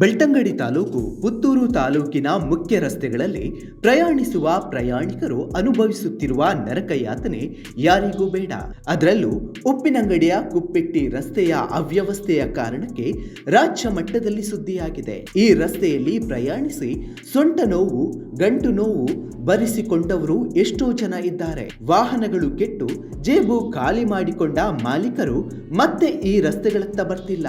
ಬೆಳ್ತಂಗಡಿ ತಾಲೂಕು ಪುತ್ತೂರು ತಾಲೂಕಿನ ಮುಖ್ಯ ರಸ್ತೆಗಳಲ್ಲಿ ಪ್ರಯಾಣಿಸುವ ಪ್ರಯಾಣಿಕರು ಅನುಭವಿಸುತ್ತಿರುವ ನರಕಯಾತನೆ ಯಾರಿಗೂ ಬೇಡ. ಅದರಲ್ಲೂ ಉಪ್ಪಿನಂಗಡಿಯ ಕುಪ್ಪೆಟ್ಟಿ ರಸ್ತೆಯ ಅವ್ಯವಸ್ಥೆಯ ಕಾರಣಕ್ಕೆ ರಾಜ್ಯ ಮಟ್ಟದಲ್ಲಿ ಸುದ್ದಿಯಾಗಿದೆ. ಈ ರಸ್ತೆಯಲ್ಲಿ ಪ್ರಯಾಣಿಸಿ ಸೊಂಟ ನೋವು, ಗಂಟು ನೋವು ಬರಿಸಿಕೊಂಡವರು ಎಷ್ಟೋ ಜನ ಇದ್ದಾರೆ. ವಾಹನಗಳು ಕೆಟ್ಟು ಜೇಬು ಖಾಲಿ ಮಾಡಿಕೊಂಡ ಮಾಲೀಕರು ಮತ್ತೆ ಈ ರಸ್ತೆಗಳತ್ತ ಬರ್ತಿಲ್ಲ.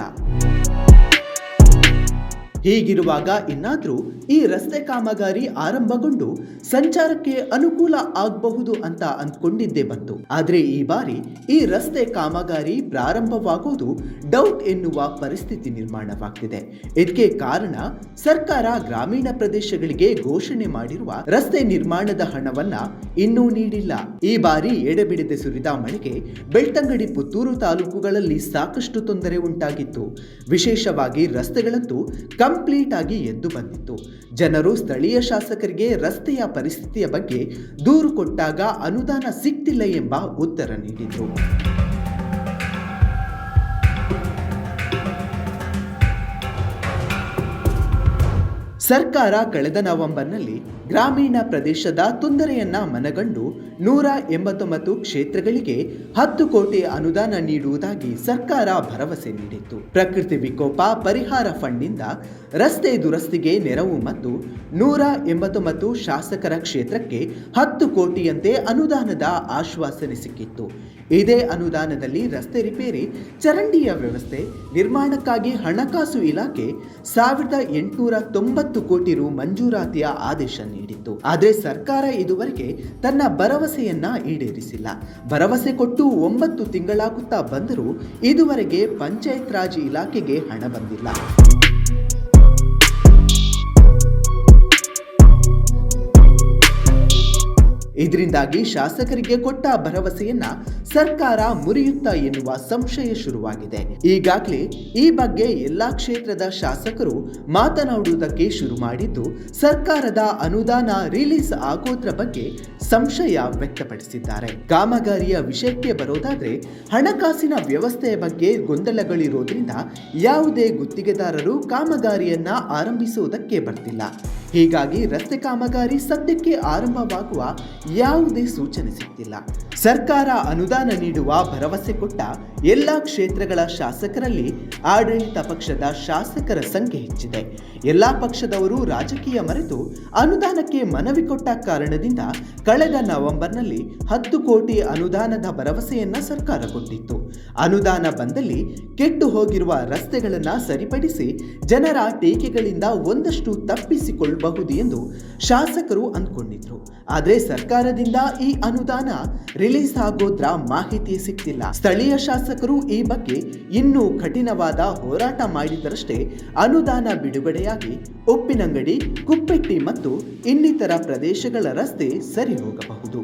ಹೀಗಿರುವಾಗ ಇನ್ನಾದರೂ ಈ ರಸ್ತೆ ಕಾಮಗಾರಿ ಆರಂಭಗೊಂಡು ಸಂಚಾರಕ್ಕೆ ಅನುಕೂಲ ಆಗಬಹುದು ಅಂತ ಅಂದ್ಕೊಂಡಿದ್ದೆ ಬಂತು. ಆದರೆ ಈ ಬಾರಿ ಈ ರಸ್ತೆ ಕಾಮಗಾರಿ ಪ್ರಾರಂಭವಾಗುವುದು ಡೌಟ್ ಎನ್ನುವ ಪರಿಸ್ಥಿತಿ ನಿರ್ಮಾಣವಾಗ್ತಿದೆ. ಇದಕ್ಕೆ ಕಾರಣ ಸರ್ಕಾರ ಗ್ರಾಮೀಣ ಪ್ರದೇಶಗಳಿಗೆ ಘೋಷಣೆ ಮಾಡಿರುವ ರಸ್ತೆ ನಿರ್ಮಾಣದ ಹಣವನ್ನ ಇನ್ನೂ ನೀಡಿಲ್ಲ. ಈ ಬಾರಿ ಎಡೆಬಿಡದೆ ಸುರಿದ ಮಳೆಗೆ ಬೆಳ್ತಂಗಡಿ ಪುತ್ತೂರು ತಾಲೂಕುಗಳಲ್ಲಿ ಸಾಕಷ್ಟು ತೊಂದರೆ ಉಂಟಾಗಿತ್ತು. ವಿಶೇಷವಾಗಿ ರಸ್ತೆಗಳಂತೂ ಕಂಪ್ಲೀಟ್ ಆಗಿ ಎದ್ದು ಬಂದಿತ್ತು. ಜನರು ಸ್ಥಳೀಯ ಶಾಸಕರಿಗೆ ರಸ್ತೆಯ ಪರಿಸ್ಥಿತಿಯ ಬಗ್ಗೆ ದೂರು ಕೊಟ್ಟಾಗ ಅನುದಾನ ಸಿಗ್ತಿಲ್ಲ ಎಂಬ ಉತ್ತರ ನೀಡಿದರು. ಸರ್ಕಾರ ಕಳೆದ ನವೆಂಬರ್ನಲ್ಲಿ ಗ್ರಾಮೀಣ ಪ್ರದೇಶದ ತೊಂದರೆಯನ್ನ ಮನಗಂಡು ನೂರ ಎಂಬತ್ತೊಂಬತ್ತು ಕ್ಷೇತ್ರಗಳಿಗೆ ಹತ್ತು ಕೋಟಿ ಅನುದಾನ ನೀಡುವುದಾಗಿ ಸರ್ಕಾರ ಭರವಸೆ ನೀಡಿತ್ತು. ಪ್ರಕೃತಿ ವಿಕೋಪ ಪರಿಹಾರ ಫಂಡ್ನಿಂದ ರಸ್ತೆ ದುರಸ್ತಿಗೆ ನೆರವು ಮತ್ತು ನೂರ ಎಂಬತ್ತೊಂಬತ್ತು ಶಾಸಕರ ಕ್ಷೇತ್ರಕ್ಕೆ ಹತ್ತು ಕೋಟಿಯಂತೆ ಅನುದಾನದ ಆಶ್ವಾಸನೆ ಸಿಕ್ಕಿತ್ತು. ಇದೇ ಅನುದಾನದಲ್ಲಿ ರಸ್ತೆ ರಿಪೇರಿ, ಚರಂಡಿಯ ವ್ಯವಸ್ಥೆ, ನಿರ್ಮಾಣಕ್ಕಾಗಿ ಹಣಕಾಸು ಇಲಾಖೆ ಸಾವಿರದ ಎಂಟುನೂರ ತೊಂಬತ್ತು ಕೋಟಿ ರು ಮಂಜೂರಾತಿಯ ಆದೇಶ ನೀಡಿತ್ತು ಆದರೆ ಸರ್ಕಾರ ಇದುವರೆಗೆ ತನ್ನ ಭರವಸೆಯನ್ನ ಈಡೇರಿಸಿಲ್ಲ. ಭರವಸೆ ಕೊಟ್ಟು ಒಂಬತ್ತು ತಿಂಗಳಾಗುತ್ತಾ ಬಂದರೂ ಇದುವರೆಗೆ ಪಂಚಾಯತ್ ರಾಜ್ ಇಲಾಖೆಗೆ ಹಣ ಬಂದಿಲ್ಲ. ಇದರಿಂದಾಗಿ ಶಾಸಕರಿಗೆ ಕೊಟ್ಟ ಭರವಸೆಯನ್ನ ಸರ್ಕಾರ ಮುರಿಯುತ್ತಾ ಎನ್ನುವ ಸಂಶಯ ಶುರುವಾಗಿದೆ. ಈಗಾಗಲೇ ಈ ಬಗ್ಗೆ ಎಲ್ಲಾ ಕ್ಷೇತ್ರದ ಶಾಸಕರು ಮಾತನಾಡುವುದಕ್ಕೆ ಶುರು ಮಾಡಿದ್ದು, ಸರ್ಕಾರದ ಅನುದಾನ ರಿಲೀಸ್ ಆಗೋದ್ರ ಬಗ್ಗೆ ಸಂಶಯ ವ್ಯಕ್ತಪಡಿಸಿದ್ದಾರೆ. ಕಾಮಗಾರಿಯ ವಿಷಯಕ್ಕೆ ಬರೋದಾದ್ರೆ, ಹಣಕಾಸಿನ ವ್ಯವಸ್ಥೆಯ ಬಗ್ಗೆ ಗೊಂದಲಗಳಿರೋದ್ರಿಂದ ಯಾವುದೇ ಗುತ್ತಿಗೆದಾರರು ಕಾಮಗಾರಿಯನ್ನ ಆರಂಭಿಸುವುದಕ್ಕೆ ಬರ್ತಿಲ್ಲ. ಹೀಗಾಗಿ ರಸ್ತೆ ಕಾಮಗಾರಿ ಸದ್ಯಕ್ಕೆ ಆರಂಭವಾಗುವ ಯಾವುದೇ ಸೂಚನೆ ಸಿಗ್ತಿಲ್ಲ ಸರ್ಕಾರ ಅನುದಾನ ನೀಡುವ ಭರವಸೆ ಕೊಟ್ಟ ಎಲ್ಲ ಕ್ಷೇತ್ರಗಳ ಶಾಸಕರಲ್ಲಿ ಆಡಳಿತ ಪಕ್ಷದ ಶಾಸಕರ ಸಂಖ್ಯೆ ಹೆಚ್ಚಿದೆ. ಎಲ್ಲ ಪಕ್ಷದವರು ರಾಜಕೀಯ ಮರೆತು ಅನುದಾನಕ್ಕೆ ಮನವಿ ಕೊಟ್ಟ ಕಾರಣದಿಂದ ಕಳೆದ ನವೆಂಬರ್ನಲ್ಲಿ ಹತ್ತು ಕೋಟಿ ಅನುದಾನದ ಭರವಸೆಯನ್ನ ಸರ್ಕಾರ ಕೊಟ್ಟಿತ್ತು. ಅನುದಾನ ಬಂದಲ್ಲಿ ಕೆಟ್ಟು ಹೋಗಿರುವ ರಸ್ತೆಗಳನ್ನು ಸರಿಪಡಿಸಿ ಜನರ ಟೀಕೆಗಳಿಂದ ಒಂದಷ್ಟು ತಪ್ಪಿಸಿಕೊಳ್ಳಬಹುದು ಎಂದು ಶಾಸಕರು ಅಂದ್ಕೊಂಡಿದ್ರು. ಆದರೆ ಸರ್ಕಾರದಿಂದ ಈ ಅನುದಾನ ರಿಲೀಸ್ ಆಗೋದ್ರ ಮಾಹಿತಿ ಸಿಕ್ತಿಲ್ಲ. ಸ್ಥಳೀಯ ಶಾಸಕರು ಈ ಬಗ್ಗೆ ಇನ್ನೂ ಕಠಿಣವಾದ ಹೋರಾಟ ಮಾಡಿದರಷ್ಟೇ ಅನುದಾನ ಬಿಡುಗಡೆಯಾಗಿ ಉಪ್ಪಿನಂಗಡಿ, ಕುಪ್ಪೆಟ್ಟಿ ಮತ್ತು ಇನ್ನಿತರ ಪ್ರದೇಶಗಳ ರಸ್ತೆ ಸರಿ ಹೋಗಬಹುದು